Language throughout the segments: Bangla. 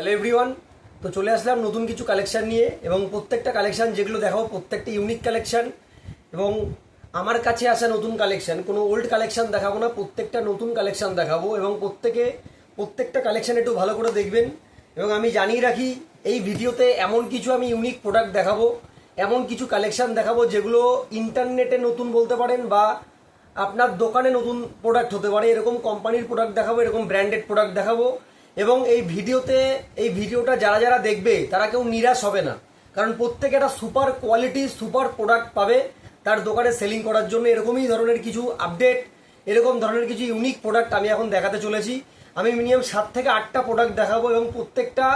হ্যালো এভরিওয়ান তো চলে আসলাম নতুন কিছু কালেকশান নিয়ে এবং প্রত্যেকটা কালেকশান যেগুলো দেখাবো, প্রত্যেকটা ইউনিক কালেকশান এবং আমার কাছে আসা নতুন কালেকশান কোনো ওল্ড কালেকশান দেখাবো না, প্রত্যেকটা নতুন কালেকশান দেখাবো এবং প্রত্যেকে, প্রত্যেকটা কালেকশান একটু ভালো করে দেখবেন এবং আমি জানিয়ে রাখি, এই ভিডিওতে এমন কিছু আমি ইউনিক প্রোডাক্ট দেখাবো, এমন কিছু কালেকশান দেখাবো যেগুলো ইন্টারনেটে নতুন বলতে পারেন বা আপনার দোকানে নতুন প্রোডাক্ট হতে পারে। এরকম কোম্পানির প্রোডাক্ট দেখাবো, এরকম ব্র্যান্ডেড প্রোডাক্ট দেখাবো। এবং এই ভিডিওতে, এই ভিডিওটা যারা যারা দেখবে, তারা কেউ নিরাশ হবে না। কারণ প্রত্যেকে একটা সুপার কোয়ালিটি, সুপার প্রোডাক্ট পাবে তার দোকানে সেলিং করার জন্য। এরকমই ধরনের কিছু আপডেট, এরকম ধরনের কিছু ইউনিক প্রোডাক্ট আমি এখন দেখাতে চলেছি। আমি মিনিমাম সাত থেকে আটটা প্রোডাক্ট দেখাবো এবং প্রত্যেকটা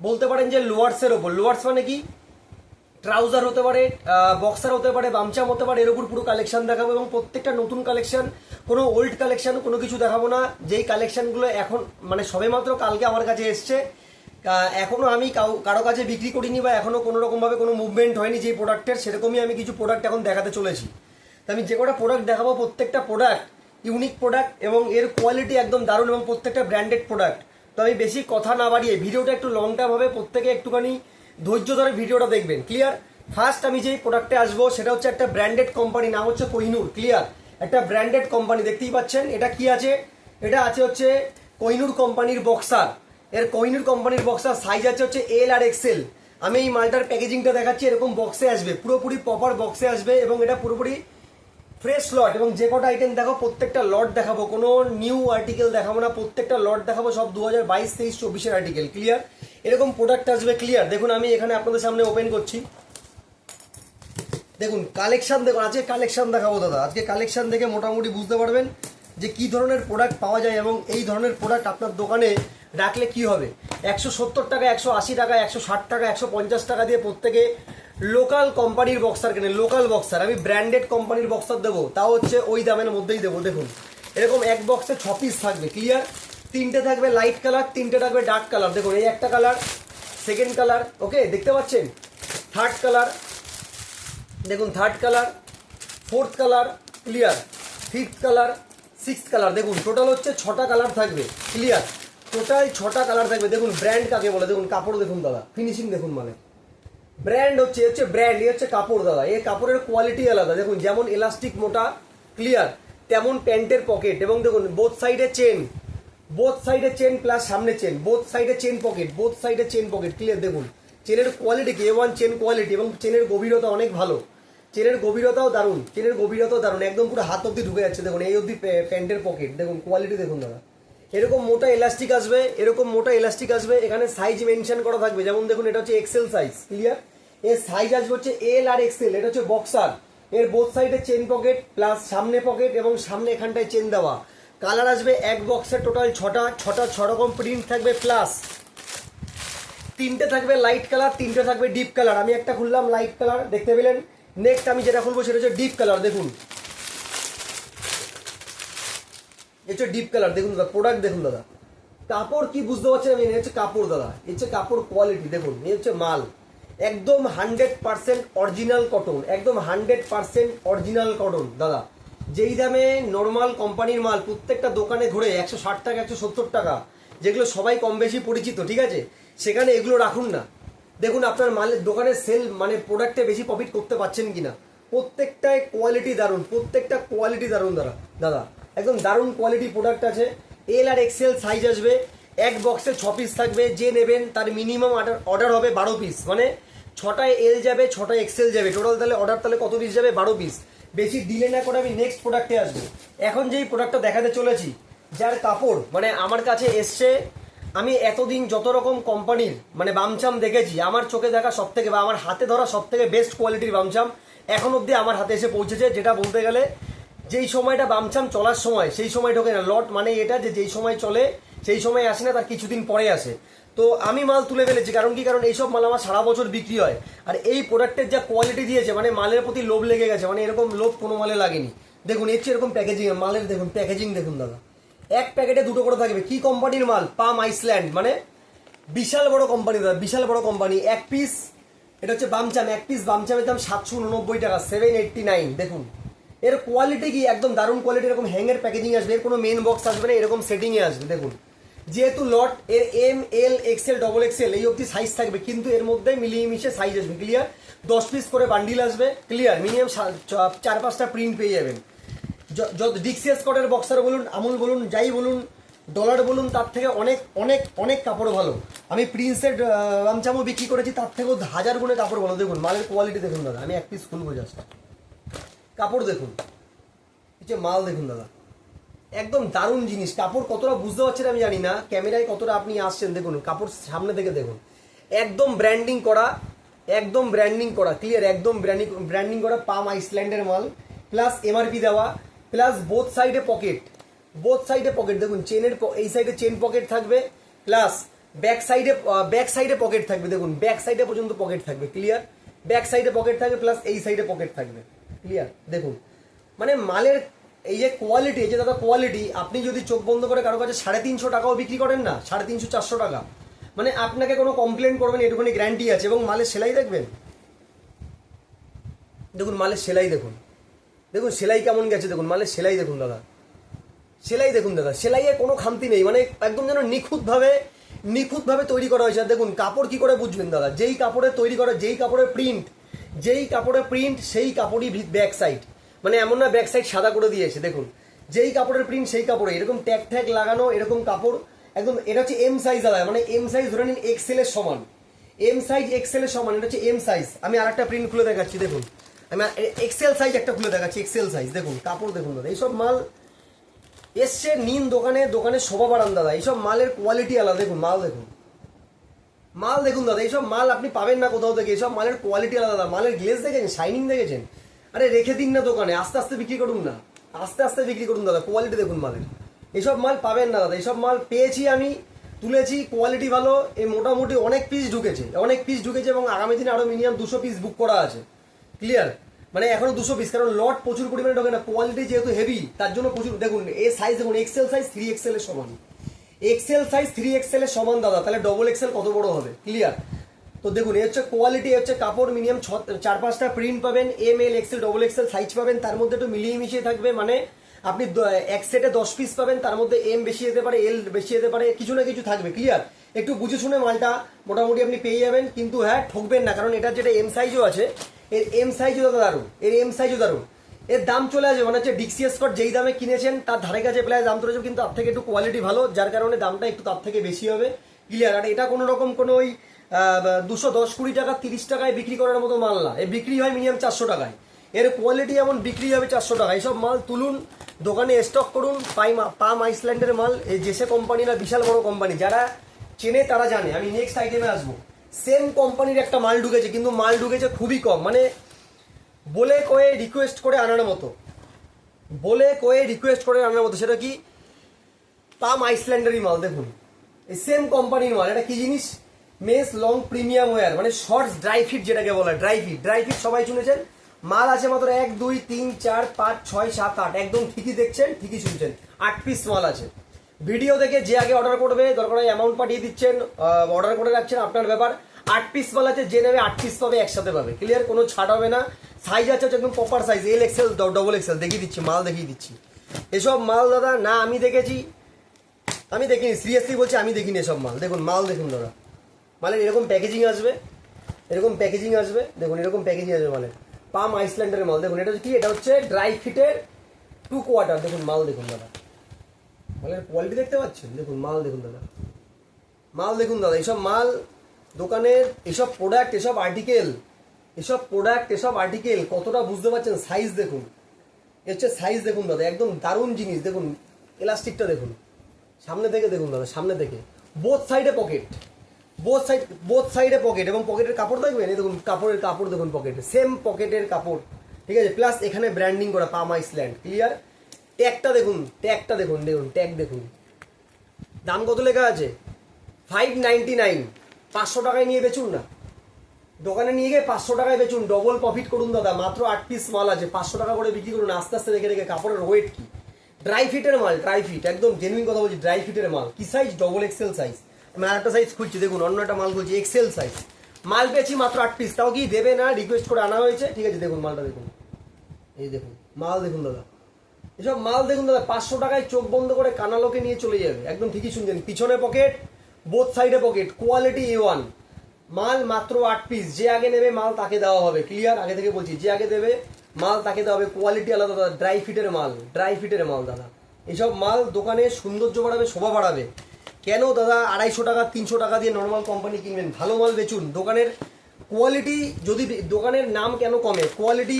বলতে পারেন যে লোয়ার্সের ওপর। লোয়ার্স মানে কি? ট্রাউজার হতে পারে বক্সার হতে পারে বামচাম হতে পারে এর পুরো কালেকশন দেখাবো এবং প্রত্যেকটা নতুন কালেকশন কোনো ওল্ড কালেকশন কোনো কিছু দেখাবো না। যেই কালেকশনগুলো এখন মানে সবেমাত্র কালকে আমার কাছে এসছে আহ, এখনও আমি কারও কাছে বিক্রি করিনি বা এখনও কোনো রকমভাবে কোনো মুভমেন্ট হয়নি যে প্রোডাক্টের সেরকমই আমি কিছু প্রোডাক্ট এখন দেখাতে চলেছি। তো আমি যে কটা প্রোডাক্ট দেখাবো প্রত্যেকটা প্রোডাক্ট ইউনিক প্রোডাক্ট এবং এর কোয়ালিটি একদম দারুণ এবং প্রত্যেকটা ব্র্যান্ডেড প্রোডাক্ট তো আমি বেশি কথা না বাড়িয়ে ভিডিওটা একটু লং টার্ম হবে প্রত্যেকে একটুখানি ধৈর্য ধরে ভিডিওটা দেখবেন ক্লিয়ার ফার্স্ট আমি যেই প্রোডাক্টে আসব, সেটা হচ্ছে একটা ব্র্যান্ডেড কোম্পানি নাম হচ্ছে কোহিনুর ক্লিয়ার একটা ব্র্যান্ডেড কোম্পানি দেখতেই পাচ্ছেন? এটা কি আছে? এটা আছে হচ্ছে কোহিনুর কোম্পানির বক্সার এর কোহিনুর কোম্পানির বক্সার সাইজ আছে হচ্ছে এল আর এক্সেল আমি এই মালটার প্যাকেজিংটা দেখাচ্ছি, এরকম বক্সে আসবে। পুরোপুরি প্রপার বক্সে আসবে এবং এটা পুরোপুরি ফ্রেশ লট এবং যে কটা আইটেম দেখো, প্রত্যেকটা লট দেখাবো। কোনো নিউ আর্টিকেল দেখাবো না, প্রত্যেকটা লট দেখাবো সব দু হাজার বাইশ, তেইশ, চব্বিশের আর্টিকেল ক্লিয়ার এরকম প্রোডাক্ট আসবে ক্লিয়ার দেখুন, আমি এখানে আপনাদের সামনে ওপেন করছি। দেখুন কালেকশন দেখুন, আজকে কালেকশন দেখাবো দাদা। আজকে কালেকশন দেখে মোটামুটি বুঝতে পারবেন যে কি ধরনের প্রোডাক্ট পাওয়া যায় এবং এই ধরনের প্রোডাক্ট আপনার দোকানে রাখলে কি হবে। একশো সত্তর টাকা, একশো আশি টাকা, একশো ষাট টাকা, একশো পঞ্চাশ টাকা দিয়ে প্রত্যেকে লোকাল কোম্পানির বক্সার কেনে লোকাল বক্সার আমি ব্র্যান্ডেড কোম্পানির বক্সার দেবো, তাও হচ্ছে ওই দামের মধ্যেই দেবো, দেখুন। এরকম এক বক্সে ছ পিস থাকবে ক্লিয়ার তিনটে থাকবে লাইট কালার তিনটে থাকবে ডার্ক কালার দেখুন, এই একটা কালার সেকেন্ড কালার ওকে দেখতে পাচ্ছেন? থার্ড কালার দেখুন third colour fourth colour clear fifth colour six colour দেখুন টোটাল হচ্ছে ছটা কালার থাকবে ক্লিয়ার টোটাল ছটা কালার থাকবে। দেখুন ব্র্যান্ড কাকে বলে? দেখুন, কাপড় দেখুন, দাদা। ফিনিশিং দেখুন মানে। ব্র্যান্ড হচ্ছে এ হচ্ছে ব্র্যান্ড এ হচ্ছে কাপড়, দাদা। এই কাপড়ের কোয়ালিটি আলাদা। দেখুন, যেমন এলাস্টিক মোটা ক্লিয়ার তেমন প্যান্টের পকেট এবং দেখুন বোথ সাইডে চেন বোথ সাইডে চেন প্লাস সামনে চেন বোথ সাইডে চেন পকেট বোথ সাইডে চেন পকেট ক্লিয়ার দেখুন। চেনের কোয়ালিটি কি ওয়ান চেন কোয়ালিটি এবং চেনের গভীরতা অনেক ভালো। চেনের গভীরতাও দারুণ চেনের গভীরতাও দারুণ, একদম পুরো হাত অব্দি ঢুকে যাচ্ছে। দেখুন, এই অব্দি প্যান্টের পকেট দেখুন কোয়ালিটি দেখুন দাদা। এরকম মোটা এলাস্টিক আসবে, এরকম মোটা এলাস্টিক আসবে, এখানে সাইজ মেনশন করা থাকবে। যেমন দেখুন, এটা হচ্ছে এক্সেল সাইজ ক্লিয়ার এর সাইজ আসবে হচ্ছে এল আর এক্সেল এটা হচ্ছে বক্সার এর বোথ সাইডে চেন পকেট প্লাস সামনে পকেট এবং সামনে এখানটায় চেন দেওয়া। কালার আসবে এক বক্সের টোটাল ছটা ছটা ছ রকম প্রিন্ট থাকবে প্লাস তিনটে থাকবে লাইট কালার তিনটে থাকবে ডিপ কালার আমি একটা খুললাম লাইট কালার দেখতে পেলেন? নেক্সট আমি যেটা খুলবো সেটা হচ্ছে ডিপ কালার দেখুন। এটা ডিপ কালার দেখুন দাদা প্রোডাক্ট দেখুন দাদা। কাপড় কি বুঝতে পারছেন আমি? হচ্ছে কাপড় দাদা। এ হচ্ছে কাপড় কোয়ালিটি দেখুন এ হচ্ছে মাল। একদম হান্ড্রেড পার্সেন্ট অরিজিনাল কটন একদম হান্ড্রেড পার্সেন্ট অরিজিনাল কটন দাদা। যেই দামে নর্মাল কোম্পানির মাল প্রত্যেকটা দোকানে ধরে একশো ষাট টাকা, একশো সত্তর টাকা, যেগুলো সবাই কম বেশি পরিচিত, ঠিক আছে? সেখানে এগুলো রাখুন না। দেখুন, আপনার মালের দোকানের সেল মানে প্রোডাক্টে বেশি প্রফিট করতে পারছেন কি না প্রত্যেকটায় কোয়ালিটি দারুণ, প্রত্যেকটা কোয়ালিটি দারুণ দাদা দাদা। একদম দারুণ কোয়ালিটি প্রোডাক্ট আছে। এল আর এক্সেল সাইজ আসবে। এক বক্সে ছ পিস থাকবে। যে নেবেন, তার মিনিমাম অর্ডার হবে বারো পিস মানে ছটায় এল যাবে, ছটায় এক্সেল যাবে। টোটাল তাহলে অর্ডার তাহলে কত পিস যাবে? বারো পিস বেশি ডিলে না করে আমি নেক্সট প্রোডাক্টে আসব। এখন যেই প্রোডাক্টটা দেখাতে চলেছি, যার কাপড় মানে আমার কাছে এসছে, আমি এতদিন যত রকম কোম্পানির মানে বামচাম দেখেছি, আমার চোখে দেখা সব থেকে বা আমার হাতে ধরা সব থেকে বেস্ট কোয়ালিটির বামচাম এখন অবধি আমার হাতে এসে পৌঁছেছে, যেটা বলতে গেলে যেই সময়টা বামচাম চলার সময়, সেই সময় ঢোকে না। লট মানে এটা যে যেই সময় চলে, সেই সময় আসে না, তার কিছুদিন পরে আসে। তো আমি মাল তুলে ফেলেছি, কারণ কি? কারণ এইসব মাল আমার সারা বছর বিক্রি হয়। আর এই প্রোডাক্টের যা কোয়ালিটি দিয়েছে মানে মালের প্রতি লোভ লেগে গেছে মানে এরকম লোভ কোনো মালে লাগেনি। দেখুন, এর চেয়ে এরকম প্যাকেজিং মালের দেখুন প্যাকেজিং দেখুন দাদা। এক প্যাকেটে দুটো করে থাকবে। কি কোম্পানির মাল? পাম আইসল্যান্ড মানে বিশাল বড় কোম্পানি দাদা, বিশাল বড় কোম্পানি এক পিস এটা হচ্ছে বামচাম, এক পিস বামচামের দাম সাতশো উননব্বই টাকা সেভেন এইটটি নাইন দেখুন। এর কোয়ালিটি কি? একদম দারুণ কোয়ালিটি এরকম হ্যাঙ্গের প্যাকেজিং আসবে, এর কোনো মেন বক্স আসবে না, এরকম সেটিংয়ে আসবে, দেখুন। যেহেতু লট এর M, L XL double XL এই অবধি সাইজ থাকবে, কিন্তু এর মধ্যে মিলিয়ে মিশে সাইজ আসবে ক্লিয়ার দশ পিস করে বান্ডিল আসবে ক্লিয়ার মিনিমাম চার, পাঁচটা প্রিন্ট পেয়ে যাবেন। যত ডিক্সিয়াস কটের বক্সার বলুন, আমুল বলুন, যাই বলুন ডলার বলুন, তার থেকে অনেক অনেক অনেক কাপড় ভালো। আমি প্রিন্সের রামচামও বিক্রি করেছি, তার থেকেও হাজার গুণে কাপড় ভালো। দেখুন, মালের কোয়ালিটি দেখুন, দাদা, আমি এক পিস খুলবো জাস্ট কাপড় দেখুন। মাল দেখুন, দাদা। একদম দারুণ জিনিস। কাপড় কতটা বুঝতে পারছেন আমি জানি না। ক্যামেরায় কতটা আপনি আসছেন দেখুন, কাপড় সামনে থেকে দেখুন। একদম ব্র্যান্ডিং করা, একদম ব্র্যান্ডিং করা ক্লিয়ার একদম ব্র্যান্ডিং ব্র্যান্ডিং করা পাম আইসল্যান্ডের মাল প্লাস এমআরপি দেওয়া প্লাস বোথ সাইডে পকেট বোথ সাইডে পকেট দেখুন চেনের এই সাইডে চেন পকেট থাকবে প্লাস ব্যাক সাইডে ব্যাক সাইডে পকেট থাকবে, দেখুন ব্যাক সাইডে পর্যন্ত পকেট থাকবে ক্লিয়ার ব্যাক সাইডে পকেট থাকবে প্লাস এই সাইডে পকেট থাকবে ক্লিয়ার দেখুন মানে মালের এই যে কোয়ালিটি এই যে দাদা কোয়ালিটি আপনি যদি চোখ বন্ধ করে কারও কাছে সাড়ে তিনশো টাকাও বিক্রি করেন না, সাড়ে তিনশো, চারশো টাকা। মানে আপনাকে কোনো কমপ্লেন করবেন এটুকুনি গ্যারান্টি আছে, এবং মালের সেলাই দেখবেন? দেখুন, মালের সেলাই দেখুন। দেখুন, সেলাই কেমন গেছে, দেখুন, মালের সেলাই দেখুন, দাদা। সেলাই দেখুন, দাদা, সেলাইয়ে কোনো খামতি নেই মানে একদম যেন নিখুঁতভাবে নিখুঁতভাবে তৈরি করা হয়েছে। দেখুন, কাপড় কি করে বুঝবেন, দাদা? যেই কাপড়ে তৈরি করা, যেই কাপড়ের প্রিন্ট যেই কাপড়ের প্রিন্ট সেই কাপড়ই ব্যাক সাইড মানে এমন না ব্যাক সাইড সাদা করে দিয়েছে, দেখুন। যেই কাপড়ের প্রিন্ট সেই কাপড়ে, এরকম ট্যাগ ট্যাগ লাগানো এরকম কাপড়, একদম এটা হচ্ছে এম সাইজ আলাদা মানে এম সাইজ ধরে নিন এক্সেল এর সমান। এম সাইজ এক্সেল এর সমান, এটা হচ্ছে এম সাইজ আমি আরেকটা প্রিন্ট খুলে দেখাচ্ছি, দেখুন। আমি এক্সেল সাইজ একটা খুলে দেখাচ্ছি এক্সেল সাইজ দেখুন, কাপড় দেখুন দাদা, এইসব মাল এসছে নিন দোকানে দোকানে শোভা বাড়ান দাদা, এইসব মালের কোয়ালিটি আলাদা, দেখুন, মাল দেখুন। মাল দেখুন দাদা, এইসব মাল আপনি পাবেন না কোথাও থেকে, এইসব মালের কোয়ালিটি আলাদা, মালের গ্লেজ দেখেছেন শাইনিং দেখেছেন? আরে রেখে দিন না দোকানে, আস্তে আস্তে বিক্রি করুন না। আস্তে আস্তে বিক্রি করুন দাদা কোয়ালিটি দেখুন মালের। এইসব মাল পাবেন না দাদা এইসব মাল পেয়েছি আমি, তুলেছি কোয়ালিটি ভালো এই মোটামুটি অনেক পিস ঢুকেছে, অনেক পিস ঢুকেছে এবং আগামী দিনে আরও মিনিমাম দুশো পিস বুক করা আছে। ক্লিয়ার মানে এখনও দুশো পিস কারণ লট প্রচুর পরিমাণে ঢোকে না কোয়ালিটি যেহেতু হেভি তার জন্য প্রচুর, দেখুন এই সাইজ দেখুন এক্সেল সাইজ থ্রি এক্সেলের সমান। এক্সেল সাইজ থ্রি এক্সেল এর সমান দাদা, তাহলে ডবল এক্সেল কত বড় হবে? ক্লিয়ার তো দেখুন এ হচ্ছে কোয়ালিটি হচ্ছে কাপড় মিনিমাম ছ, চার পাঁচটা প্রিন্ট পাবেন M L XL double XL size পাবেন, তার মধ্যে একটু মিলিয়ে মিশিয়ে থাকবে মানে আপনি এক সেটে দশ পিস পাবেন, তার মধ্যে এম বেশি যেতে পারে এল বেশি যেতে পারে, কিছু না কিছু থাকবে ক্লিয়ার একটু বুঝে শুনে মালটা মোটামুটি আপনি পেয়ে যাবেন, কিন্তু হ্যাঁ ঠকবেন না, কারণ এটা যেটা এম সাইজও আছে, এর এম সাইজও দাদা দারুণ, এর এম সাইজও দারুণ। এর দাম চলে আসবে মানে হচ্ছে ডিক্সিয়াস স্কট যেই দামে কিনেছেন, তার ধারে কাছে প্রায় দাম চলে কিন্তু তার থেকে একটু কোয়ালিটি ভালো, যার কারণে দামটা একটু তার থেকে বেশি হবে ক্লিয়ার আর এটা কোনো রকম কোনো ওই দুশো দশ কুড়ি টাকা, তিরিশ টাকায় বিক্রি করার মতো মাল না। এ বিক্রি হয় মিনিমাম চারশো টাকায়। এর কোয়ালিটি এমন বিক্রি হবে চারশো টাকা। এইসব মাল তুলুন, দোকানে স্টক করুন, পাইম পাম আইসল্যান্ডের মাল। এই জেসে কোম্পানি না বিশাল বড় কোম্পানি, যারা চেনে তারা জানে। আমি নেক্সট আইটেমে আসব। সেম কোম্পানির একটা মাল ঢুকেছে, কিন্তু মাল ঢুকেছে খুবই কম। মানে বলে কয়ে রিকোয়েস্ট করে আনার মতো। বলে কয়ে রিকোয়েস্ট করে আনার মতো। সেটা কি? পাম আইসল্যান্ডেরই মাল, দেখুন। এই সেম কোম্পানির মাল। এটা কি জিনিস? মেস লং প্রিমিয়াম ওয়্যার মানে শর্টস ড্রাই ফিট যেটাকে বলে ড্রাই ফিট ড্রাই ফিট সবাই শুনেছেন? মাল আছে মাত্র এক, দুই, তিন, চার, পাঁচ, ছয়, সাত, আট, একদম ঠিকই দেখছেন, ঠিকই শুনছেন, আট পিস মাল আছে। ভিডিও দেখে যে আগে অর্ডার করবে, দরকার অ্যামাউন্ট পাঠিয়ে দিচ্ছেন অর্ডার করে রাখছেন, আপনার ব্যাপার। আট পিস মাল আছে, যে নেবে আট পিস পাবে, একসাথে পাবে। ক্লিয়ার কোনো ছাড় হবে না। সাইজ আছে একদম proper size L XL double XL দেখিয়ে দিচ্ছি, মাল দেখিয়ে দিচ্ছি। এসব মাল দাদা, না আমি দেখেছি। আমি দেখিনি সিরিয়াসলি বলছি, আমি দেখিনি এসব মাল। দেখুন মাল দেখুন দাদা। মালের এরকম প্যাকেজিং আসবে, এরকম প্যাকেজিং আসবে, দেখুন এরকম প্যাকেজিং আসবে মালের। পাম আইসল্যান্ডের মাল, দেখুন এটা কি? এটা হচ্ছে ড্রাই ফিটের টু কোয়ার্টার দেখুন মাল দেখুন দাদা। মালের কোয়ালিটি দেখতে পাচ্ছেন? দেখুন মাল দেখুন দাদা। মাল দেখুন দাদা এইসব মাল দোকানের, এসব প্রোডাক্ট এসব আর্টিকেল এসব প্রোডাক্ট এসব আর্টিকেল কতটা বুঝতে পারছেন সাইজ দেখুন। এর হচ্ছে সাইজ দেখুন দাদা, একদম দারুণ জিনিস। দেখুন এলাস্টিকটা দেখুন। সামনে থেকে দেখুন দাদা, সামনে থেকে। বোথ সাইডে পকেট বোথ সাইড বোথ সাইডে পকেট এবং পকেটের কাপড় দেখবেন? এই দেখুন, কাপড়ের কাপড় দেখুন পকেটে সেম পকেটের কাপড়। ঠিক আছে? প্লাস এখানে ব্র্যান্ডিং করা পাম আইসল্যান্ড ক্লিয়ার ট্যাগটা দেখুন ট্যাগটা দেখুন দেখুন ট্যাগ দেখুন। দাম কত লেখা আছে? ফাইভ নাইনটি নাইন পাঁচশো টাকায় নিয়ে বেচুন না। দোকানে নিয়ে গিয়ে পাঁচশো টাকায় বেচুন। ডবল প্রফিট করুন দাদা, মাত্র আট পিস মাল আছে। পাঁচশো টাকা করে বিক্রি করুন। আস্তে আস্তে দেখে দেখে কাপড়ের ওয়েট কি? ড্রাই ফিটের মাল ড্রাই ফিট একদম জেনুইন কথা বলছি ড্রাই ফিটের মাল। কি সাইজ ডবল এক্সেল সাইজ আমি আরেকটা সাইজ খুঁজছি, দেখুন, অন্য একটা মাল খুঁজছি এক্সেল সাইজ মাল পেয়েছি মাত্র আট পিস তাও কি দেবে না? রিকোয়েস্ট করে আনা হয়েছে। ঠিক আছে, দেখুন, মালটা দেখুন। এই দেখুন, মাল দেখুন, দাদা। এসব মাল দেখুন, দাদা, পাঁচশো টাকায় চোখ বন্ধ করে কানালোকে নিয়ে চলে যাবে। একদম ঠিকই শুনছেন, পিছনে পকেট বোথ সাইডে পকেট কোয়ালিটি এ ওয়ান মাল মাত্র আট পিস যে আগে নেবে মাল তাকে দেওয়া হবে ক্লিয়ার আগে থেকে বলছি, যে আগে দেবে মাল তাকে দেওয়া হবে কোয়ালিটি আলাদা, দাদা ড্রাই ফিটের মাল ড্রাই ফিটের মাল, দাদা। এসব মাল দোকানে সৌন্দর্য বাড়াবে, শোভা বাড়াবে। কেন দাদা আড়াইশো টাকা, তিনশো টাকা দিয়ে নর্মাল কোম্পানি কিনবেন? ভালো মাল বেচুন। দোকানের কোয়ালিটি যদি দোকানের নাম কেন কমে? কোয়ালিটি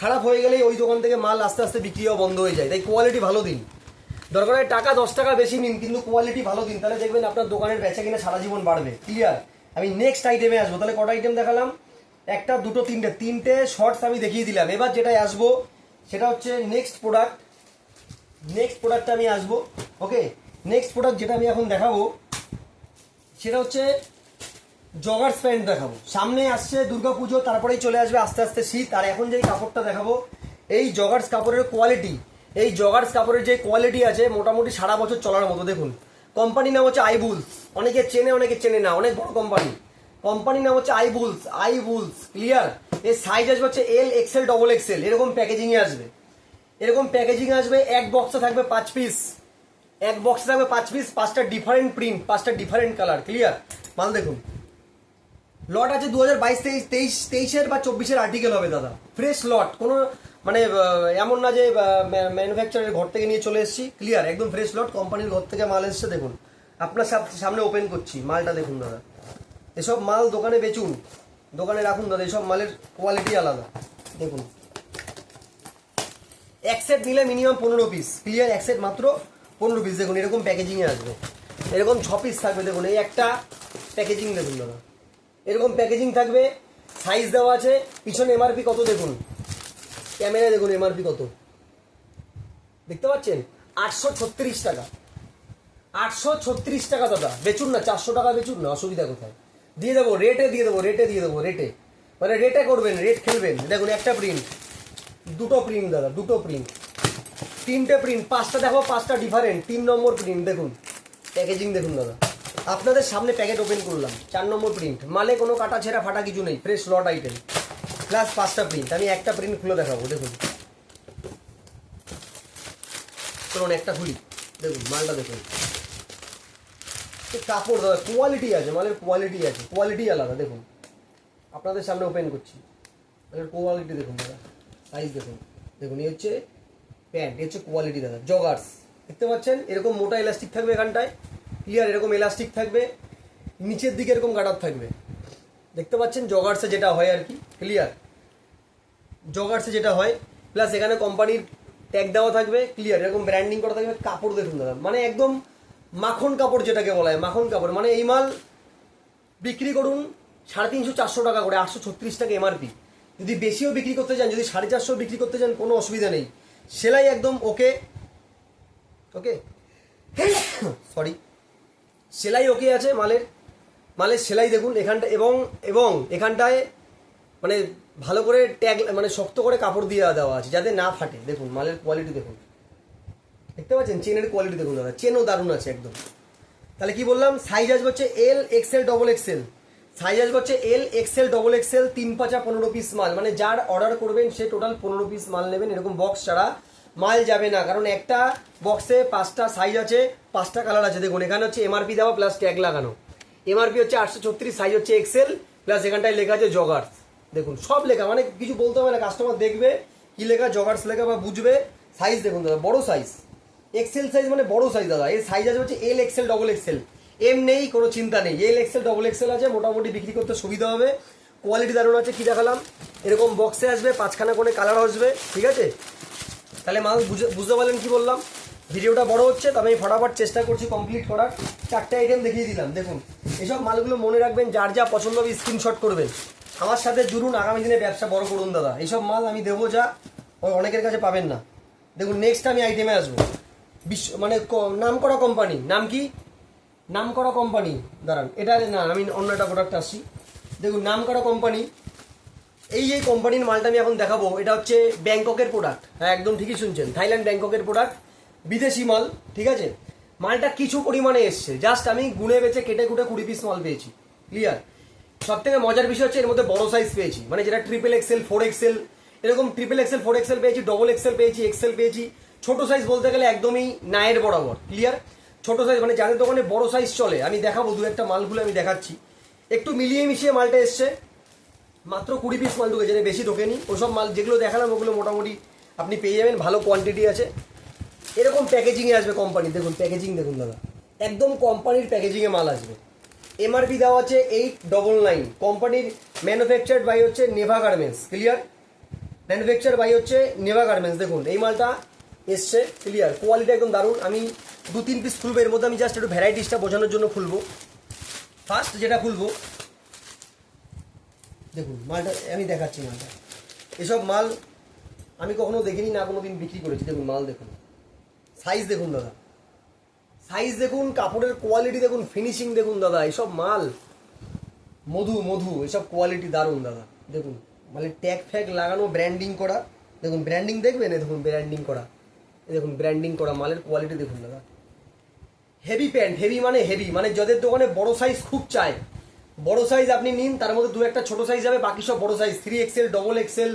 খারাপ হয়ে গেলেই ওই দোকান থেকে মাল আস্তে আস্তে বিক্রি হওয়া বন্ধ হয়ে যায়। তাই কোয়ালিটি ভালো দিন। দরকার হয় টাকা, দশ টাকা বেশি নিন, কিন্তু কোয়ালিটি ভালো দিন। তাহলে দেখবেন আপনার দোকানের বেচা কিনা সারা জীবন বাড়বে। ক্লিয়ার আমি নেক্সট আইটেমে আসব। তাহলে কটা আইটেম দেখালাম? একটা, দুটো, তিনটে। তিনটে শর্টস আমি দেখিয়ে দিলাম। এবার যেটাই আসব, সেটা হচ্ছে নেক্সট প্রোডাক্ট নেক্সট প্রোডাক্টটা আমি আসব। ওকে নেক্সট প্রোডাক্ট যেটা আমি এখন দেখাবো, সেটা হচ্ছে জগার্স প্যান্ট দেখাবো। সামনে আসছে দুর্গা পুজো, তারপরেই চলে আসবে আস্তে আস্তে শীত। আর এখন যেই কাপড়টা দেখাবো, এই জগার্স কাপড়ের কোয়ালিটি এই জগার্স কাপড়ের যে কোয়ালিটি আছে, মোটামুটি সারা বছর চলার মতো। দেখুন কোম্পানির নাম হচ্ছে আইবুলস অনেকে চেনে অনেকে চেনে না, অনেক বড় কোম্পানি কোম্পানির নাম হচ্ছে আইবুলস আইবুলস ক্লিয়ার এর সাইজ আসবে হচ্ছে এল এক্সেল ডবল এক্সেল এরকম প্যাকেজিংয়ে আসবে। এরকম প্যাকেজিং আসবে, এক বক্সে থাকবে পাঁচ পিস এক বক্সে থাকবে পাঁচ পিস পাঁচটা ডিফারেন্ট প্রিন্ট পাঁচটা ডিফারেন্ট কালার ক্লিয়ার মাল দেখুন। লট আছে দু হাজার বাইশ, তেইশ তেইশ, তেইশের বা চব্বিশের আর্টিকেল হবে দাদা। ফ্রেশ লট কোনো মানে এমন না যে ম্যানুফ্যাকচারের ঘর থেকে নিয়ে চলে এসেছি। ক্লিয়ার একদম ফ্রেশ লট কোম্পানির ঘর থেকে মাল এসছে, দেখুন। আপনার সাম- সামনে ওপেন করছি, মালটা দেখুন দাদা। এসব মাল দোকানে বেচুন, দোকানে রাখুন দাদা, এসব মালের কোয়ালিটি আলাদা। দেখুন। এক সেট নিলে মিনিমাম পনেরো পিস ক্লিয়ার এক সেট মাত্র পনেরো পিস দেখুন, এরকম প্যাকেজিংয়ে আসবে। এরকম ছ পিস থাকবে, দেখুন, এই একটা প্যাকেজিং দেখুন দাদা। এরকম প্যাকেজিং থাকবে সাইজ দেওয়া আছে, পিছনে এমআরপি কত দেখুন? ক্যামেরায় দেখুন এমআরপি কত। দেখতে পাচ্ছেন? আটশো ছত্রিশ টাকা। আটশো ছত্রিশ টাকা দাদা। বেচুন না, চারশো টাকা বেচুন না, অসুবিধা কোথায়? দিয়ে দেবো রেটে দিয়ে দেবো রেটে দিয়ে দেবো রেটে মানে রেটে করবেন রেট খেলবেন। দেখুন, একটা প্রিন্ট দুটো প্রিন্ট দাদা, দুটো প্রিন্ট তিনটে প্রিন্ট পাঁচটা দেখো, পাঁচটা ডিফারেন্ট তিন নম্বর প্রিন্ট দেখুন। প্যাকেজিং দেখুন, দাদা। আপনাদের সামনে প্যাকেট ওপেন করলাম। চার নম্বর প্রিন্ট মালে কোনো কাটা ছেঁড়া ফাটা কিছু নেই। ফ্রেশ লট আইটেম প্লাস পাঁচটা প্রিন্ট আমি একটা প্রিন্ট খুলে দেখাবো, দেখুন। চলুন একটা খুলি দেখুন, মালটা দেখুন। কাপড়, দাদা কোয়ালিটি আছে, মালের কোয়ালিটি আছে। কোয়ালিটি আলাদা, দেখুন। আপনাদের সামনে ওপেন করছি। কোয়ালিটি দেখুন, দাদা। সাইজ দেখুন। দেখুন, এই হচ্ছে প্যান্ট হচ্ছে কোয়ালিটি দাদা জগার্স দেখতে পাচ্ছেন? এরকম মোটা এলাস্টিক থাকবে এখানটায়। ক্লিয়ার এরকম এলাস্টিক থাকবে। নিচের দিকে এরকম গাটার থাকবে। দেখতে পাচ্ছেন? জগার্সে যেটা হয় আর কি ক্লিয়ার জগার্সে যেটা হয় প্লাস এখানে কোম্পানির ট্যাগ দেওয়া থাকবে ক্লিয়ার এরকম ব্র্যান্ডিং করা থাকবে, কাপড় দেখুন দাদা। মানে একদম মাখন কাপড় যেটাকে বলা হয়, মাখন কাপড়। মানে এই মাল বিক্রি করুন সাড়ে তিনশো, চারশো টাকা করে, আটশো ছত্রিশ টাকা এমআরপি যদি বেশিও বিক্রি করতে চান, যদি সাড়ে চারশো বিক্রি করতে চান, কোনো অসুবিধা নেই। সেলাই একদম ওকে ওকে? সরি। সেলাই ওকে আছে মালের। মালের সেলাই দেখুন, এখানটা এবং এবং এখানটায় মানে ভালো করে ট্যাগ মানে শক্ত করে কাপড় দিয়ে দেওয়া আছে, যাতে না ফাটে। দেখুন, মালের কোয়ালিটি দেখুন। দেখতে পাচ্ছেন? চেনের কোয়ালিটি দেখুন, দাদা। চেনও দারুণ আছে একদম। তাহলে কি বললাম? সাইজ আসবে হচ্ছে L XL double XL size হচ্ছে এল এক্সেল ডবল এক্সেল তিন পাঁচা পনেরো পিস মাল। মানে যার অর্ডার করবেন, সে টোটাল পনেরো পিস মাল নেবেন। এরকম বক্স ছাড়া মাল যাবে না। কারণ একটা বক্সে পাঁচটা সাইজ আছে, পাঁচটা কালার আছে। দেখুন, এখানে হচ্ছে এমআরপি দেওয়া প্লাস ট্যাগ লাগানো। এমআরপি হচ্ছে আটশো ছত্রিশ সাইজ হচ্ছে এক্সেল প্লাস এখানটায় লেখা আছে জগার্স দেখুন, সব লেখা। মানে কিছু বলতে হবে না কাস্টমার দেখবে কি লেখা জগার্স লেখা বা বুঝবে। সাইজ দেখুন দাদা, বড় সাইজ এক্সেল সাইজ মানে বড় সাইজ দাদা। এর সাইজ আছে হচ্ছে L XL double XL M নেই কোনো চিন্তা নেই। এল এক্সেল ডবল এক্সেল আছে, মোটামুটি বিক্রি করতে সুবিধা হবে। কোয়ালিটি দারুণ আছে, কি দেখালাম? এরকম বক্সে আসবে, পাঁচখানা করে কালার আসবে, ঠিক আছে? তাহলে মাল বুঝে, বুঝতে পারলেন কী বললাম? ভিডিওটা বড় হচ্ছে, তবে আমি ফটাফট চেষ্টা করছি কমপ্লিট করার। চারটে আইটেম দেখিয়ে দিলাম, দেখুন। এসব মালগুলো মনে রাখবেন, যার যা পছন্দ হবে স্ক্রিনশট করবেন। আমার সাথে জুড়ুন, আগামী দিনে ব্যবসা বড় করুন, দাদা। এইসব মাল আমি দেবো যা অনেকের কাছে পাবেন না। দেখুন নেক্সট আমি আইটেমে আসব। বিশ্ব মানে নাম করা কোম্পানি নাম কি? নাম করা কোম্পানি দাঁড়ান, এটা না, আমি অন্য একটা প্রোডাক্ট আসছি। দেখুন নাম করা কোম্পানি এই যে কোম্পানির মালটা আমি এখন দেখাবো, এটা হচ্ছে ব্যাংককের প্রোডাক্ট হ্যাঁ একদম ঠিকই শুনছেন, থাইল্যান্ড ব্যাংককের প্রোডাক্ট বিদেশি মাল, ঠিক আছে? মালটা কিছু পরিমাণে এসছে জাস্ট আমি গুনে বেচে কেটে কুটে কুড়ি পিস মাল পেয়েছি ক্লিয়ার সব থেকে মজার বিষয় হচ্ছে, এর মধ্যে বড় সাইজ পেয়েছি মানে যেটা ট্রিপল এক্সেল ফোর এক্সেল এরকম ট্রিপল এক্সেল ফোর এক্সেল পেয়েছি ডবল এক্সেল পেয়েছি এক্সেল পেয়েছি, ছোট সাইজ বলতে গেলে একদমই নায়ের বরাবর ক্লিয়ার ছোট সাইজ মানে যাদের দোকানে বড় সাইজ চলে, আমি দেখাবো, দু একটা মালগুলো আমি দেখাচ্ছি। একটু মিলিয়ে মিশিয়ে মালটা এসছে। মাত্র কুড়ি পিস মাল ঢুকেছে যেটা বেশি ঢোকেনি। ওসব মাল যেগুলো দেখালাম, ওগুলো মোটামুটি আপনি পেয়ে যাবেন, ভালো কোয়ান্টিটি আছে। এরকম প্যাকেজিংয়ে আসবে কোম্পানি দেখুন প্যাকেজিং দেখুন দাদা। একদম কোম্পানির প্যাকেজিংয়ে মাল আসবে। এমআরপি দেওয়া আছে এইট ডবল নাইন কোম্পানির ম্যানুফ্যাকচার বাই হচ্ছে Neva garments clear manufacture by হচ্ছে নেভা গার্মেন্টস দেখুন, এই মালটা এসছে ক্লিয়ার কোয়ালিটি একদম দারুণ। আমি দু তিন পিস খুলবো এর মধ্যে আমি জাস্ট একটু ভ্যারাইটিসটা বোঝানোর জন্য খুলবো। ফার্স্ট যেটা খুলবো, দেখুন, মালটা, আমি দেখাচ্ছি মালটা। এসব মাল আমি কখনো দেখিনি, না কোনো দিন বিক্রি করেছি। দেখুন, মাল দেখুন। সাইজ দেখুন, দাদা। সাইজ দেখুন, কাপড়ের কোয়ালিটি দেখুন ফিনিশিং দেখুন, দাদা। এসব মাল, মধু মধু, এসব কোয়ালিটি দারুণ, দাদা। দেখুন মানে ট্যাগ ফ্যাগ লাগানো ব্র্যান্ডিং করা। দেখুন ব্র্যান্ডিং দেখবেন? দেখুন ব্র্যান্ডিং করা। দেখুন ব্র্যান্ডিং করা, মালের কোয়ালিটি দেখুন দাদা। হেভি প্যান্ট হেভি মানে হেভি মানে যাদের দোকানে বড় সাইজ খুব চায়। বড় সাইজ আপনি নিন, তার মধ্যে দু একটা ছোট সাইজ যাবে, বাকি সব বড় size three XL double XL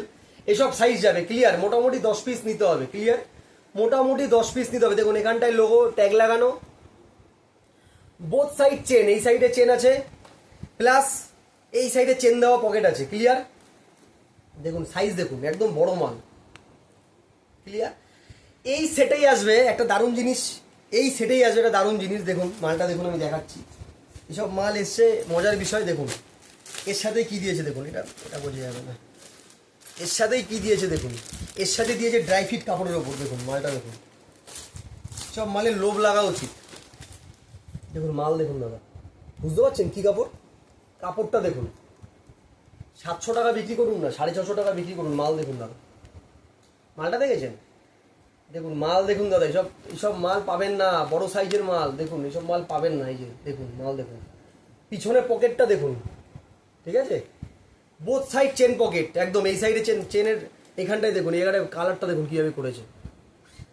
এসব সাইজ যাবে ক্লিয়ার মোটামুটি দশ পিস নিতে হবে ক্লিয়ার মোটামুটি দশ পিস নিতে হবে। দেখুন, এখানটায় লোগো ট্যাগ লাগানো। বোথ সাইড চেন এই সাইডে চেন আছে প্লাস এই সাইডে চেন দেওয়া পকেট আছে ক্লিয়ার দেখুন সাইজ দেখুন, একদম বড় মাল। ক্লিয়ার এই সেটেই আসবে একটা দারুণ জিনিস। এই সেটেই আসবে একটা দারুণ জিনিস, দেখুন, মালটা দেখুন, আমি দেখাচ্ছি। এসব মাল এসছে, মজার বিষয়, দেখুন। এর সাথে কি দিয়েছে, দেখুন, এটা এটা বোঝা যাবে না। এর সাথেই কি দিয়েছে, দেখুন। এর সাথে দিয়েছে ড্রাই ফিট কাপড়ের ওপর, দেখুন, মালটা দেখুন। সব মালের লোভ লাগা উচিত। দেখুন, মাল দেখুন, দাদা। বুঝতে পারছেন কী কাপড়? কাপড়টা দেখুন। সাতশো টাকা বিক্রি করুন না, সাড়ে ছশো টাকা বিক্রি করুন, মাল দেখুন, দাদা। মালটা দেখেছেন? দেখুন, মাল দেখুন দাদা, এসব এসব মাল পাবেন না, বড় সাইজের মাল, দেখুন, এসব মাল পাবেন না, এই যে, দেখুন, মাল দেখুন। পিছনে পকেটটা দেখুন, ঠিক আছে? বোথ সাইড চেন পকেট একদম এই সাইডে চেন চেনের এখানটায় দেখুন এখানে কালারটা দেখুন কীভাবে করেছে।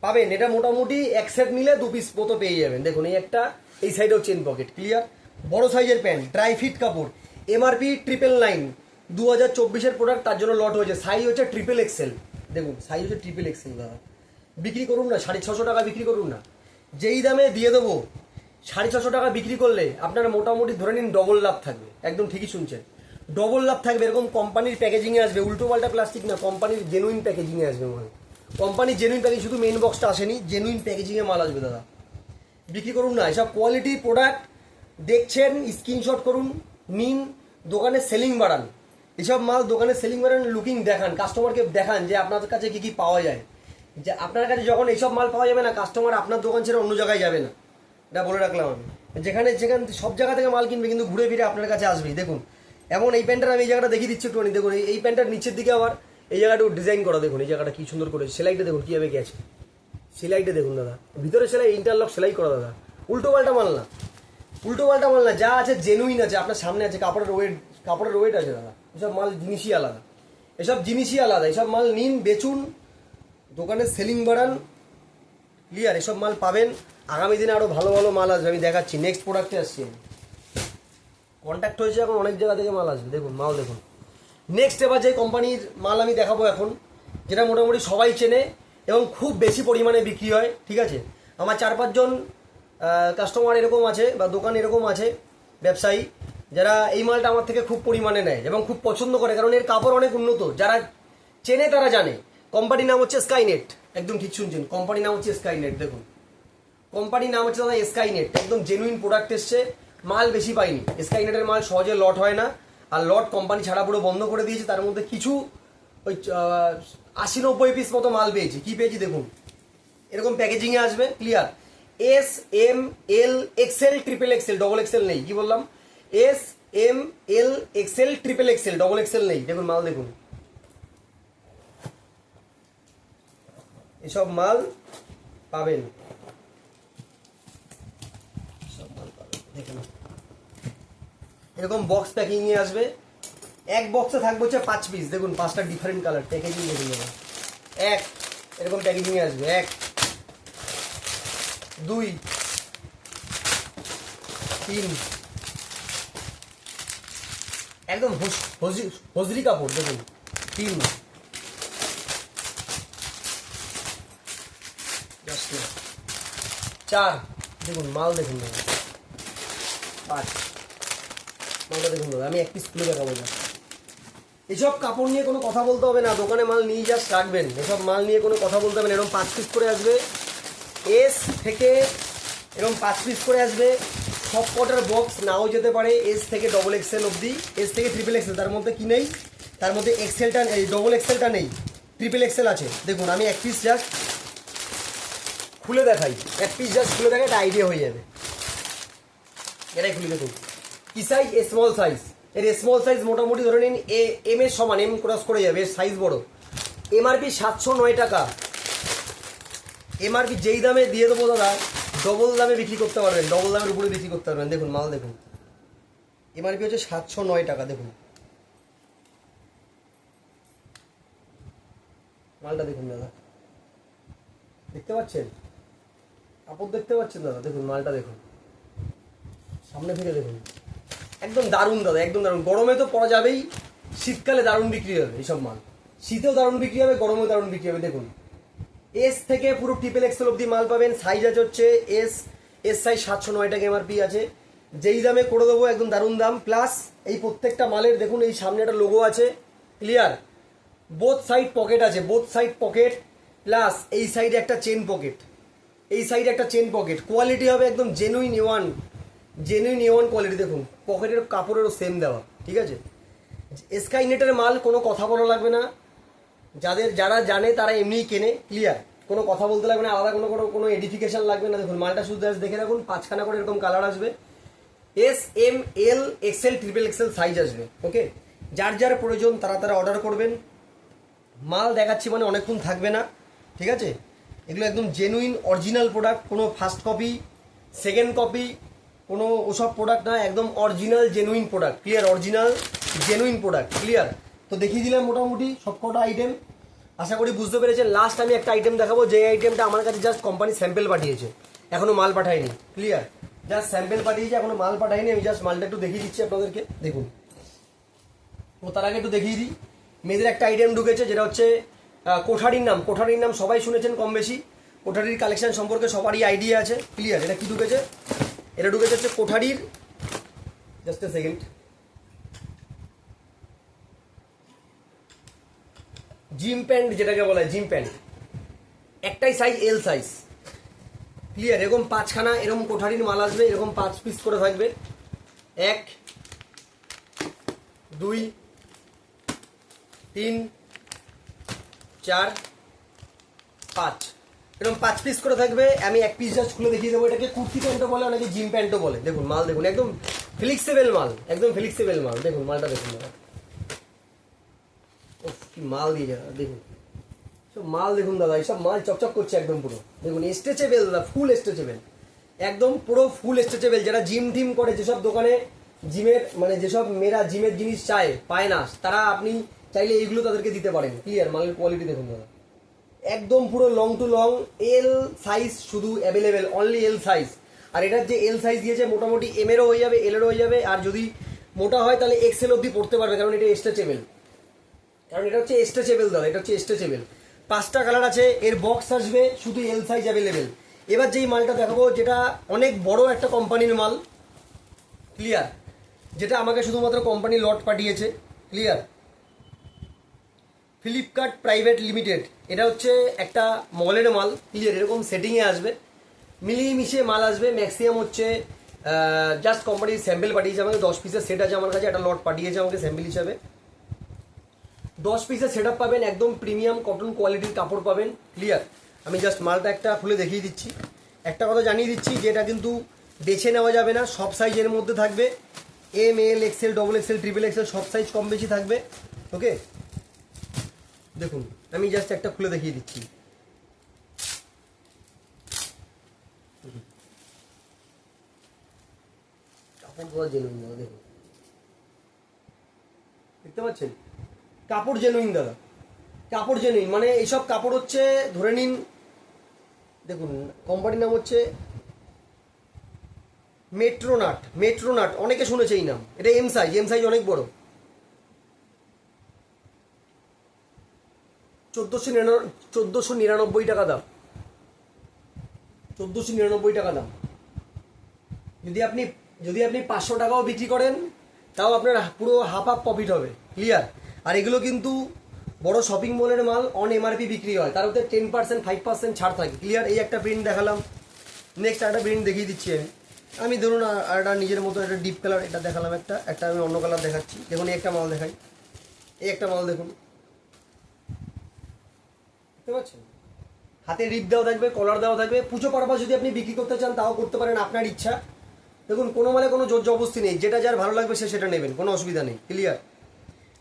পাবেন, এটা মোটামুটি এক সেট নিলে দু পিস মতো পেয়ে যাবেন। দেখুন, এই একটা, এই সাইডেও চেন পকেট ক্লিয়ার বড় সাইজের প্যান্ট ড্রাই ফিট কাপড় এমআরপি ট্রিপল নাইন দু হাজার চব্বিশের প্রোডাক্ট তার জন্য লট হয়েছে। সাইজ হচ্ছে ট্রিপল এক্সেল দেখুন সাইজ হচ্ছে ট্রিপল এক্সেল দাদা। বিক্রি করুন না, সাড়ে ছশো টাকা বিক্রি করুন না। যেই দামে দিয়ে দেবো, সাড়ে ছশো টাকা বিক্রি করলে আপনার মোটামুটি ধরে নিন ডবল লাভ থাকবে। একদম ঠিকই শুনছেন। ডবল লাভ থাকবে, এরকম কোম্পানির প্যাকেজিংয়ে আসবে। উল্টো পাল্টা প্লাস্টিক না কোম্পানির জেনুইন প্যাকেজিংয়ে আসবে মাল কোম্পানির জেনুইন প্যাকেজ শুধু মেন বক্সটা আসেনি জেনুইন প্যাকেজিংয়ে মাল আসবে দাদা। বিক্রি করুন না, এসব কোয়ালিটির প্রোডাক্ট দেখছেন স্ক্রিনশট করুন, নিন, দোকানে সেলিং বাড়ান। এসব মাল দোকানে সেলিং বাড়ান লুকিং দেখান কাস্টমারকে দেখান যে আপনাদের কাছে কি কি পাওয়া যায়। যে আপনার কাছে যখন এইসব মাল পাওয়া যাবে না কাস্টমার আপনার দোকান ছেড়ে অন্য জায়গায় যাবে না। এটা বলে রাখলাম আমি। যেখানে যেখান সব জায়গা থেকে মাল কিনবে, কিন্তু ঘুরে ফিরে আপনার কাছে আসবেই দেখুন, এমন এই প্যান্টটা আমি এই জায়গাটা দেখিয়ে দিচ্ছি একটুখানি। দেখুন, এই- প্যান্টটার নিচের দিকে আবার এই জায়গাটা ডিজাইন করা। দেখুন, এই জায়গাটা কি সুন্দর করে, সেলাইটা দেখুন, কীভাবে গেছে সেলাইটা দেখুন, দাদা। ভিতরে সেলাই ইন্টারলক সেলাই করা, দাদা। উল্টো পাল্টা মাল না। উল্টো পাল্টা মাল না, যা আছে জেনুইন আছে। আপনার সামনে আছে, কাপড়ের ওয়েট কাপড়ের ওয়েট আছে, দাদা। এসব মাল জিনিসই আলাদা। এসব জিনিসই আলাদা। এসব মাল নিন, বেচুন দোকানে সেলিং বাড়ান। ক্লিয়ার এসব মাল পাবেন। আগামী দিনে আরও ভালো ভালো মাল আসবে, আমি দেখাচ্ছি। নেক্সট প্রোডাক্টে আসছি আমি। কন্ট্যাক্ট হয়েছে এখন অনেক জায়গা থেকে মাল আসবে। দেখুন, মাল দেখুন। নেক্সট এবার যে কোম্পানির মাল আমি দেখাবো এখন, যেটা মোটামুটি সবাই চেনে এবং খুব বেশি পরিমাণে বিক্রি হয়, ঠিক আছে? আমার চার পাঁচজন কাস্টমার এরকম আছে বা দোকান এরকম আছে, ব্যবসায়ী, যারা এই মালটা আমার থেকে খুব পরিমাণে নেয় এবং খুব পছন্দ করে, কারণ এর কাপড় অনেক উন্নত। যারা চেনে তারা জানে। কোম্পানির নাম হচ্ছে স্কাইনেট একদম ঠিক শুনছেন কোম্পানির নাম হচ্ছে স্কাইনেট দেখুন। কোম্পানির নাম হচ্ছে দাদা স্কাইনেট একদম জেনুইন প্রোডাক্ট এসছে, মাল বেশি পাইনি। স্কাইনেটের মাল সহজে লট হয় না, আর লট কোম্পানি ছাড়া পুরো বন্ধ করে দিয়েছে, তার মধ্যে কিছু ওই আশি নব্বই পিস মতো মাল পেয়েছি। কি পেয়েছি দেখুন? এরকম প্যাকেজিংয়ে আসবে clear S M L XL triple XL double XL নেই, কি বললাম? S M L XL triple XL double XL নেই। দেখুন মাল দেখুন। এসব মাল পাবেন। এরকম বক্স প্যাকিং নিয়ে আসবে। এক বক্সে থাকবে হচ্ছে পাঁচ পিস দেখুন, পাঁচটা ডিফারেন্ট কালার প্যাকেজিং দেখুন এক, এরকম প্যাকেজিং আসবে। এক, দুই, তিন। একদম হজরি হোজি- কাপড়, দেখুন। তিন চারটে চার। দেখুন, মাল দেখুন পাঁচ। মালটা দেখুন আমি এক পিস খুলে দেখাবো না এসব কাপড় নিয়ে কোনো কথা বলতে হবে না, দোকানে মাল নিয়ে জাস্ট রাখবেন। এসব মাল নিয়ে কোনো কথা বলতে হবে না, এরকম পাঁচ পিস করে আসবে। এস থেকে এরকম পাঁচ পিস করে আসবে। সব কটার বক্স নাও যেতে পারে এস থেকে ডবল এক্সেল অবধি। এস থেকে ট্রিপল এক্সেল তার মধ্যে কি নেই? তার মধ্যে এক্সেলটা এই ডবল এক্সেলটা নেই। ট্রিপল এক্সেল আছে। দেখুন, আমি এক পিস জাস্ট খুলে দেখাই। এক পিস জাস্ট খুলে দেখাই একটা আইডিয়া হয়ে যাবে। এটাই খুলে দেখুন কি সাইজ এ স্মল সাইজ এর স্মল সাইজ মোটামুটি ধরে নিন এ এম এর সমান এম ক্রস করে যাবে, এর সাইজ বড়। এমআরপি সাতশো নয় টাকা। এমআরপি যেই দামে দিয়ে দেবো দাদা ডবল দামে বিক্রি করতে পারবেন ডবল দামের উপরে বিক্রি করতে পারবেন। দেখুন, মাল দেখুন। এমআরপি হচ্ছে সাতশো নয় টাকা, দেখুন। মালটা দেখুন, দাদা। দেখতে পাচ্ছেন? কাপড় দেখতে পাচ্ছেন দাদা? দেখুন, মালটা দেখুন। সামনে থেকে দেখুন। একদম দারুণ দাদা, একদম দারুণ। গরমে তো পরা যাবেই। শীতকালে দারুণ বিক্রি হবে এইসব মাল। শীতেও দারুণ বিক্রি হবে, গরমেও দারুণ বিক্রি হবে। দেখুন। এস থেকে পুরো ট্রিপল এক্সেল অব্দি মাল পাবেন। সাইজ আছে হচ্ছে এস এস সাইজ সাতশো নয় টাকা এমআরপি আছে। যেই দামে করে দেবো, একদম দারুণ দাম। প্লাস এই প্রত্যেকটা মালের, দেখুন, এই সামনে একটা লোগো আছে। ক্লিয়ার বোথ সাইড পকেট আছে বোথ সাইড পকেট প্লাস এই সাইডে একটা চেন পকেট এই সাইডে একটা চেন পকেট কোয়ালিটি হবে একদম genuine one genuine one quality দেখুন পকেটের কাপড়েরও সেম দেওয়া, ঠিক আছে? স্কাই নেটের মাল, কোনো কথা বলা লাগবে না। যাদের, যারা জানে, তারা এমনিই কেনে ক্লিয়ার কোনো কথা বলতে লাগবে না, আলাদা কোনো কোনো কোনো এডিফিকেশন লাগবে না। দেখুন, মালটা শুধু দেখে রাখুন, পাঁচখানা করে এরকম কালার আসবে। S M L XL triple XL size আসবে ওকে যার যার প্রয়োজন, তারা তারা অর্ডার করবেন। মাল দেখাচ্ছি মানে অনেকক্ষণ থাকবে না, ঠিক আছে? এগুলো একদম জেনুইন অরিজিনাল প্রোডাক্ট কোনো ফার্স্ট কপি সেকেন্ড কপি কোনো ওসব প্রোডাক্ট না, একদম original genuine product clear original genuine product clear তো দেখিয়ে দিলাম মোটামুটি সব কটা আইটেম আশা করি বুঝতে পেরেছেন। লাস্ট আমি একটা আইটেম দেখাবো যে আইটেমটা আমার কাছে জাস্ট কোম্পানি স্যাম্পেল পাঠিয়েছে। এখনও মাল পাঠায়নি ক্লিয়ার জাস্ট স্যাম্পেল পাঠিয়েছে, এখনও মাল পাঠায়নি, আমি জাস্ট মালটা একটু দেখিয়ে দিচ্ছি আপনাদেরকে। দেখুন। ও তার আগে একটু দেখিয়ে দিই। মেয়েদের একটা আইটেম ঢুকেছে, যেটা হচ্ছে কোঠারির নাম কোঠারির নাম সবাই শুনেছেন কম বেশি কোঠারির কালেকশন সম্পর্কে সবারই আইডিয়া আছে। ক্লিয়ার এটা কি ঢুকেছে? এটা ঢুকেছে হচ্ছে কোঠারির just a second gym pant যেটাকে বলা হয় জিম প্যান্ট একটাই সাইজ এল সাইজ ক্লিয়ার এরকম পাঁচখানা, এরকম কোঠারির মাল আসবে, এরকম পাঁচ পিস করে থাকবে। এক, দুই, তিন চার, পাঁচ। এরকম পাঁচ পিস করে থাকবে, আমি এক পিস জাস্ট খুলে দেখিয়ে দেবো। এটাকে কুর্তি প্যান্টও বলে, অনেকে জিম প্যান্টও বলে। দেখুন, মাল দেখুন, একদম ফ্লেক্সিবল মাল, একদম ফ্লেক্সিবল মাল। দেখুন, মালটা দেখুন কি মাল দিয়ে যারা, দেখুন। সব মাল দেখুন, দাদা, এইসব মাল চকচক করছে একদম পুরো। দেখুন স্ট্রেচেবেল দাদা ফুল স্ট্রেচেবেল একদম পুরো ফুল স্ট্রেচেবেল যারা জিম টিম করে, যেসব দোকানে জিমের মানে যেসব মেয়েরা জিমের জিনিস চায়, পায় না, তারা আপনি চাইলে এইগুলো তাদেরকে দিতে পারেন। ক্লিয়ার মালের কোয়ালিটি দেখুন দাদা। একদম পুরো long to long L size শুধু অ্যাভেলেবেল অনলি এল সাইজ আর এটার যে এল সাইজ দিয়েছে, মোটামুটি এম এরও হয়ে যাবে এল এরও হয়ে যাবে। আর যদি মোটা হয়, তাহলে এক্সেল অব্দি পড়তে পারবে, কারণ এটা স্ট্রেচেবেল কারণ এটা হচ্ছে স্ট্রেচেবল দাদা, এটা হচ্ছে স্ট্রেচেবেল পাঁচটা কালার আছে, এর বক্স আসবে, শুধু এল সাইজ অ্যাভেলেবেল এবার যেই মালটা দেখাবো, যেটা অনেক বড় একটা কোম্পানির মাল ক্লিয়ার যেটা আমাকে শুধুমাত্র কোম্পানি লট পাঠিয়েছে ক্লিয়ার ফ্লিপকার্ট প্রাইভেট লিমিটেড এটা হচ্ছে একটা মলের মাল। ক্লিয়ার এরকম সেটিংয়ে আসবে। মিলিয়ে মিশিয়ে মাল আসবে। ম্যাক্সিমাম হচ্ছে জাস্ট কোম্পানির স্যাম্পেল পাঠিয়েছে আমাকে। দশ পিসের সেট আছে আমার কাছে। একটা লট পাঠিয়েছে আমাকে স্যাম্পেল হিসাবে। দশ পিসের সেট পাবেন। একদম প্রিমিয়াম কটন কোয়ালিটির কাপড় পাবেন। ক্লিয়ার আমি জাস্ট মালটা একটা খুলে দেখিয়ে দিচ্ছি। একটা কথা জানিয়ে দিচ্ছি যে এটা কিন্তু বেছে নেওয়া যাবে না। সব সাইজের মধ্যে থাকবে। M L XL double XL triple XL সব সাইজ কম বেশি থাকবে। ওকে দেখুন, আমি জাস্ট একটা খুলে দেখিয়ে দিচ্ছি। কাপড় জেনুইন দেখতে পাচ্ছেন? কাপড় জেনুইন দাদা। কাপড় জেনুইন মানে এইসব কাপড় হচ্ছে, ধরে নিন, দেখুন কোম্পানির নাম হচ্ছে মেট্রোনাট মেট্রোনাট অনেকে শুনেছে এই নাম। এটা এম সাইজ এম সাইজ অনেক বড়। চোদ্দোশো নিরানব্বই চোদ্দোশো নিরানব্বই টাকা দাম। চোদ্দোশো নিরানব্বই টাকা দাম। যদি আপনি যদি আপনি পাঁচশো টাকাও বিক্রি করেন, তাও আপনার পুরো হাফ হাফ প্রফিট হবে। ক্লিয়ার আর এগুলো কিন্তু বড় শপিং মলের মাল অন এমআরপি বিক্রি হয়। তার মধ্যে টেন পার্সেন্ট ফাইভ পার্সেন্ট ছাড় থাকে। ক্লিয়ার এই একটা প্রিন্ট দেখালাম। নেক্সট একটা প্রিন্ট দেখিয়ে দিচ্ছি আমি। আমি ধরুন আর- একটা নিজের মতো একটা ডিপ কালার এটা দেখালাম একটা। একটা আমি অন্য কালার দেখাচ্ছি। দেখুন, এই একটা মাল দেখাই। এই একটা মাল দেখুন। বুঝতে পারছেন? হাতে রিপ দেওয়া থাকবে কলার দেওয়া থাকবে। পুজো পারপাস যদি আপনি বিক্রি করতে চান, তাও করতে পারেন আপনার ইচ্ছা। দেখুন, কোনো মানে কোনো জোর জবস্তি নেই। যেটা যার ভালো লাগবে সে সেটা নেবেন, কোনো অসুবিধা নেই ক্লিয়ার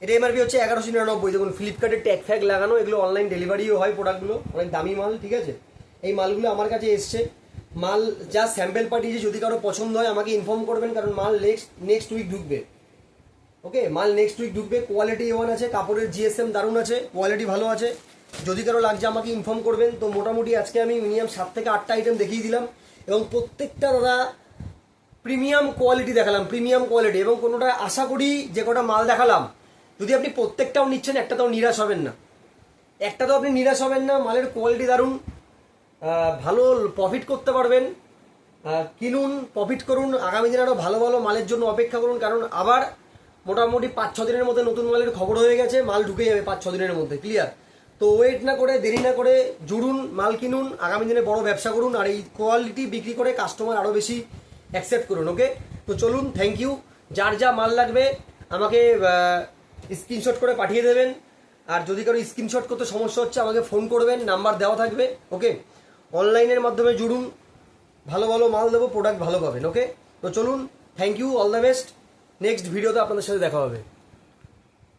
এটা এমআরপি হচ্ছে এগারোশো নিরানব্বই। দেখুন ফ্লিপকার্টে ট্যাগ ফ্যাগ লাগানো, এগুলো অনলাইন ডেলিভারিও হয় প্রোডাক্টগুলো অনেক দামি মাল, ঠিক আছে? এই মালগুলো আমার কাছে এসছে। মাল যা স্যাম্পেল পাঠিয়েছে, যদি কারও পছন্দ হয়, আমাকে ইনফর্ম করবেন, কারণ মাল নেক্সট নেক্সট উইক ঢুকবে। ওকে মাল নেক্সট উইক ঢুকবে কোয়ালিটি ওয়ান আছে, কাপড়ের জিএসএম দারুণ আছে কোয়ালিটি ভালো আছে। যদি কারও লাগছে আমাকে ইনফর্ম করবেন, তো মোটামুটি আজকে আমি মিনিমাম সাত থেকে আটটা আইটেম দেখিয়ে দিলাম এবং প্রত্যেকটা দাদা প্রিমিয়াম কোয়ালিটি দেখালাম প্রিমিয়াম কোয়ালিটি এবং কোনোটা আশা করি যে কটা মাল দেখালাম, যদি আপনি প্রত্যেকটাও নিচ্ছেন একটাতেও নিরাশ হবেন না। একটা তো আপনি নিরাশ হবেন না, মালের কোয়ালিটি দারুণ ভালো প্রফিট করতে পারবেন কিনুন প্রফিট করুন, আগামী দিনে আরও ভালো ভালো মালের জন্য অপেক্ষা করুন, কারণ আবার মোটামুটি পাঁচ ছ দিনের মধ্যে নতুন মালের খবর হয়ে গেছে, মাল ঢুকে যাবে পাঁচ ছ দিনের মধ্যে ক্লিয়ার তো ওয়েট না করে, দেরি না করে জুড়ুন, মাল কিনুন, আগামী দিনে বড় ব্যবসা করুন, আর এই কোয়ালিটি বিক্রি করে কাস্টমার আরও বেশি অ্যাকসেপ্ট করুন ওকে তো চলুন থ্যাংক ইউ যার যা মাল লাগবে, আমাকে স্ক্রিনশট করে পাঠিয়ে দেবেন। আর যদি কারও স্ক্রিনশট করতে সমস্যা হচ্ছে, আমাকে ফোন করবেন নাম্বার দেওয়া থাকবে ওকে অনলাইনের মাধ্যমে জুড়ুন, ভালো ভালো মাল দেবো প্রোডাক্ট ভালো পাবেন ওকে তো চলুন thank you all the best next ভিডিওতে আপনাদের সাথে দেখা হবে।